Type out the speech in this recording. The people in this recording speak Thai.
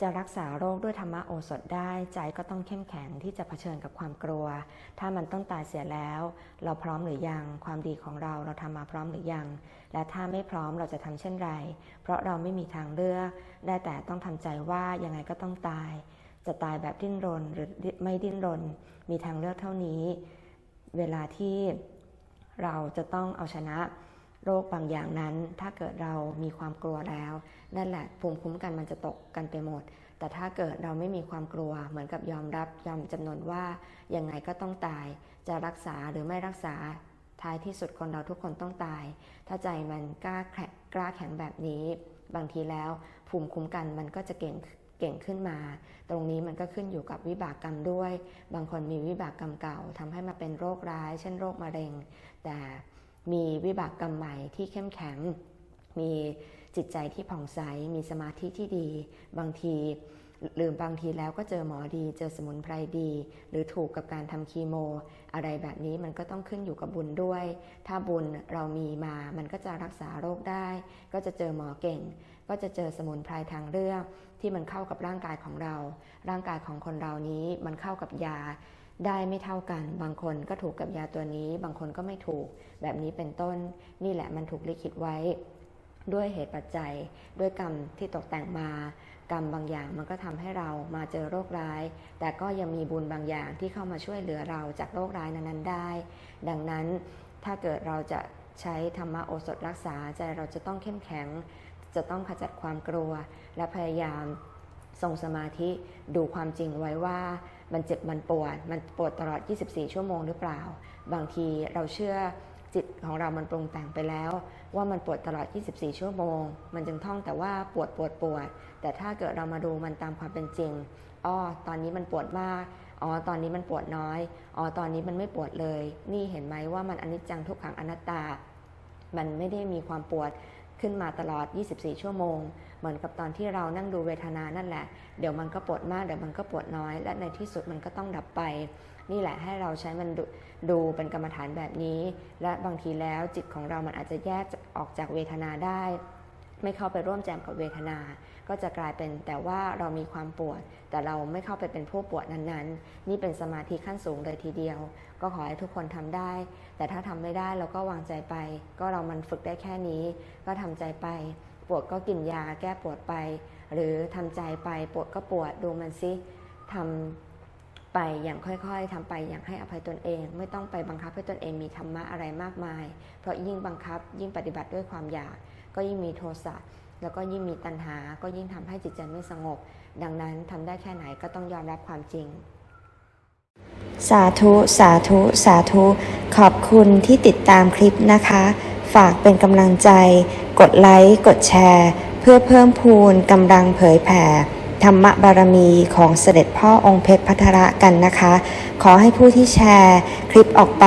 จะรักษาโรคด้วยธรรมโอสถได้ใจก็ต้องเข้มแข็งที่จะเผชิญกับความกลัว ถ้ามันต้องตายเสียแล้ว เราพร้อมหรือยัง ความดีของเราเราทำมาพร้อมหรือยัง และถ้าไม่พร้อมเราจะทำเช่นไร เพราะเราไม่มีทางเลือก ได้แต่ต้องทำใจว่ายังไงก็ต้องตาย จะตายแบบดิ้นรนหรือไม่ดิ้นรน มีทางเลือกเท่านี้ เวลาที่เราจะต้องเอาชนะ โรคบางอย่างนั้น ถ้าเกิดเรามีความกลัวแล้ว นั่นแหละภูมิคุ้มกันมันจะตกกันไปหมด แต่ถ้าเกิดเราไม่มีความกลัว เหมือนกับยอมรับยอมจำนวนว่ายังไงก็ต้องตาย จะรักษาหรือไม่รักษาท้ายที่สุดคนเราทุกคนต้องตาย ถ้าใจมันกล้าแข็งกล้าแข็งแบบนี้ บางทีแล้ว ภูมิคุ้มกันมันก็จะเก่งเก่งขึ้นมา ตรงนี้มันก็ขึ้นอยู่กับวิบากกรรมด้วย บางคนมีวิบากกรรมเก่าทำให้มาเป็นโรคร้าย เช่นโรคมะเร็ง แต่ มีวิบากกรรมใหม่ที่เข้มแข็ง มีจิตใจที่ผ่องใส มีสมาธิที่ดี บางทีหรือบางทีแล้วก็เจอหมอดี เจอสมุนไพรดี หรือถูกกับการทำคีโม อะไรแบบนี้มันก็ต้องขึ้นอยู่กับบุญด้วย ถ้าบุญเรามีมา มันก็จะรักษาโรคได้ ก็จะเจอหมอเก่ง ก็จะเจอสมุนไพรทางเลือกที่มันเข้ากับร่างกายของเรา ร่างกายของคนเรานี้มันเข้ากับยา ได้ไม่เท่ากัน บางคนก็ถูกกับยาตัวนี้ บางคนก็ไม่ถูก แบบนี้เป็นต้น นี่แหละมันถูกลิขิตไว้ ด้วยเหตุปัจจัย ด้วยกรรมที่ตกแต่งมา กรรมบางอย่างมันก็ทำให้เรามาเจอโรคร้าย แต่ก็ยังมีบุญบางอย่างที่เข้ามาช่วยเหลือเราจากโรคร้ายนั้นๆได้ ดังนั้นถ้าเกิดเราจะใช้ธรรมโอสถรักษาใจเราจะต้องเข้มแข็ง จะต้องขจัดความกลัว และพยายาม ทรงสมาธิดูความจริงไว้ว่ามันเจ็บมันปวด มันปวดตลอด 24 ชั่วโมงหรือเปล่า บางทีเราเชื่อจิตของเรามันปรุงแต่งไปแล้ว ว่ามันปวดตลอด 24 ชั่วโมง มันจึงท่องแต่ว่าปวดปวดปวด แต่ถ้าเกิดเรามาดูมันตามความเป็นจริงอ้อตอนนี้มันปวดมากอ๋อตอนนี้มันปวดน้อยอ๋อตอนนี้มันไม่ปวดเลย นี่เห็นไหมว่ามันอนิจจังทุกขังอนัตตา มันไม่ได้มีความปวด ขึ้นมาตลอด 24 ชั่วโมง เหมือนกับตอนที่เรานั่งดูเวทนานั่นแหละ เดี๋ยวมันก็ปวดมาก เดี๋ยวมันก็ปวดน้อย และในที่สุดมันก็ต้องดับไป นี่แหละให้เราใช้มันดดูเป็นกรรมฐานแบบนี้ และบางทีแล้วจิตของเรามันอาจจะแยกออกจากเวทนาได้ ไม่เข้าไปร่วมแจมกับเวทนา ก็จะกลายเป็นแต่ว่าเรามีความปวด แต่เราไม่เข้าไปเป็นผู้ปวดนั้นๆ นี่เป็นสมาธิขั้นสูงเลยทีเดียว ก็ขอให้ทุกคนทำได้ แต่ถ้าทำไม่ได้เราก็วางใจไป ก็เรามันฝึกได้แค่นี้ ก็ทำใจไป ปวดก็กินยาแก้ปวดไป หรือทำใจไปปวดก็ปวดดูมันซิทำไปอย่างค่อยๆทำไปอย่างให้อภัยตนเอง ไม่ต้องไปบังคับให้ตนเองมีธรรมะอะไรมากมาย เพราะยิ่งบังคับยิ่งปฏิบัติด้วยความอยาก ก็ยิ่งมีโทสะแล้วก็ยิ่งมีตัณหา ก็ยิ่งทำให้จิตใจไม่สงบ ดังนั้นทำได้แค่ไหนก็ต้องยอมรับความจริง สาธุ สาธุ สาธุ ขอบคุณที่ติดตามคลิปนะคะ ฝากเป็นกำลังใจ กดไลค์ กดแชร์ เพื่อเพิ่มพูนกำลังเผยแผ่ธรรมบารมีของเสด็จพ่อองค์เพชรพัทระกันนะคะ ขอให้ผู้ที่แชร์คลิปออกไป